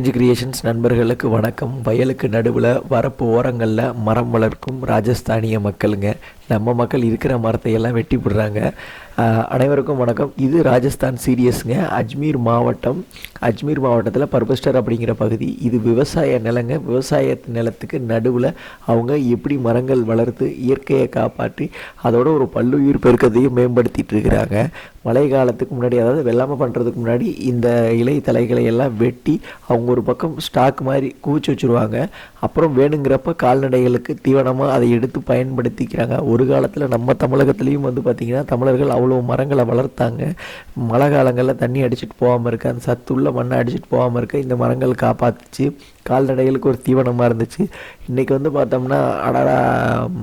பிரிஞ்சு கிரியேஷன்ஸ் நண்பர்களுக்கு வணக்கம். வயலுக்கு நடுவில் வரப்பு ஓரங்களில் மரம் வளர்க்கும் ராஜஸ்தானிய மக்களுங்க. நம்ம மக்கள் இருக்கிற மரத்தை எல்லாம் வெட்டி விடுறாங்க. அனைவருக்கும் வணக்கம். இது ராஜஸ்தான் சீரியஸ்ங்க. அஜ்மீர் மாவட்டம் அஜ்மீர் மாவட்டத்தில் பர்பஸ்டர் அப்படிங்கிற பகுதி. இது விவசாய நிலங்க. விவசாய நிலத்துக்கு நடுவில் அவங்க எப்படி மரங்கள் வளர்த்து இயற்கையை காப்பாற்றி அதோட ஒரு பல்லுயிர் பெருக்கத்தையும் மேம்படுத்திட்டு இருக்கிறாங்க. மழை காலத்துக்கு முன்னாடி அதாவது வெள்ளாமை பண்ணுறதுக்கு முன்னாடி இந்த இலை தலைகளை எல்லாம் வெட்டி அவங்க ஒரு பக்கம் ஸ்டாக் மாதிரி குவிச்சு வச்சுருவாங்க. அப்புறம் வேணுங்கிறப்ப கால்நடைகளுக்கு தீவனமாக அதை எடுத்து பயன்படுத்திக்கிறாங்க. ஒரு காலத்தில் நம்ம தமிழகத்துலேயும் வந்து பார்த்திங்கன்னா தமிழர்கள் அவ்வளோ மரங்களை வளர்த்தாங்க. மழை காலங்களில் தண்ணி அடிச்சிட்டு போகாமல் இருக்க அந்த சத்துள்ள மண்ணை அடிச்சிட்டு போகாமல் இருக்க இந்த மரங்கள் காப்பாற்றுச்சு கால்நடைகளுக்கு ஒரு தீவனமாக இருந்துச்சு. இன்றைக்கி வந்து பார்த்தோம்னா அடடா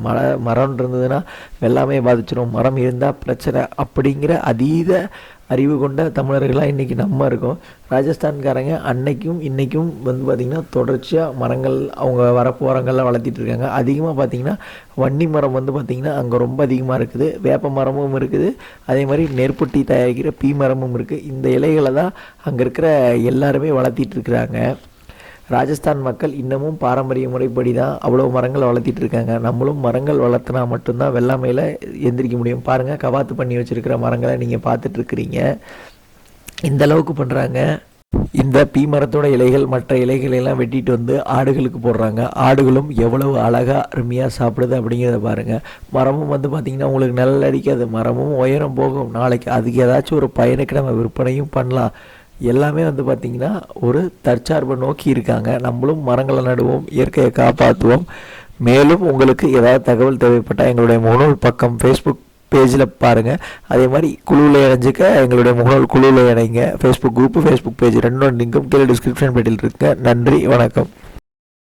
மழை மரம் இருந்ததுன்னா வெள்ளாமையை பாதிச்சிடும் மரம் இருந்தால் பிரச்சனை. அப்படிங்கிற அதீத அறிவு கொண்ட தமிழர்களாக இன்றைக்கி நம்ம இருக்கோம். ராஜஸ்தான்காரங்க அன்னைக்கும் இன்றைக்கும் வந்து பார்த்திங்கன்னா தொடர்ச்சியாக மரங்கள் அவங்க வரப்போரங்கள்லாம் வளர்த்திட்டு இருக்காங்க. அதிகமாக பார்த்திங்கன்னா வன்னி மரம் வந்து பார்த்திங்கன்னா அங்கே ரொம்ப அதிகமாக இருக்குது. வேப்ப மரமும் இருக்குது. அதே மாதிரி நெருப்புட்டி தயாரிக்கிற பீ மரமும் இருக்குது இந்த இலைகளை தான் அங்கே இருக்கிற எல்லாருமே வளர்த்திட்டு இருக்கிறாங்க. ராஜஸ்தான் மக்கள் இன்னமும் பாரம்பரிய முறைப்படி தான் அவ்வளோ மரங்களை வளர்த்திட்டு இருக்காங்க நம்மளும் மரங்கள் வளர்த்தினா மட்டும்தான் வெள்ளாமையில் எந்திரிக்க முடியும். பாருங்கள் கவாத்து பண்ணி வச்சுருக்கிற மரங்களை நீங்கள் பார்த்துட்ருக்குறீங்க இந்த அளவுக்கு பண்ணுறாங்க இந்த பீ மரத்தோட இலைகள் மற்ற இலைகளையெல்லாம் வெட்டிட்டு வந்து ஆடுகளுக்கு போடுறாங்க. ஆடுகளும் எவ்வளவு அழகாக அருமையாக சாப்பிடுது அப்படிங்கிறத பாருங்கள் மரமும் வந்து பார்த்திங்கன்னா உங்களுக்கு நல்லா அடிக்காது. மரமும் உயரம் போகும். நாளைக்கு அதுக்கு ஏதாச்சும் ஒரு பயனுக்கு நம்ம விற்பனையும் பண்ணலாம். எல்லாமே வந்து பார்த்திங்கன்னா ஒரு தற்சார்பை நோக்கி இருக்காங்க. நம்மளும் மரங்களை நடுவோம் இயற்கையை காப்பாற்றுவோம். மேலும் உங்களுக்கு ஏதாவது தகவல் தேவைப்பட்டால் எங்களுடைய முகநூல் பக்கம் ஃபேஸ்புக் பேஜில் பாருங்கள் அதே மாதிரி குழுவில் இணைஞ்சிக்க எங்களுடைய முகநூல் குழுவில் இணைங்க. ஃபேஸ்புக் குரூப்பு ஃபேஸ்புக் பேஜ் ரெண்டும் லிங்கும் கீழே டிஸ்கிரிப்ஷன் பெட்டில் இருக்குங்க. நன்றி வணக்கம்.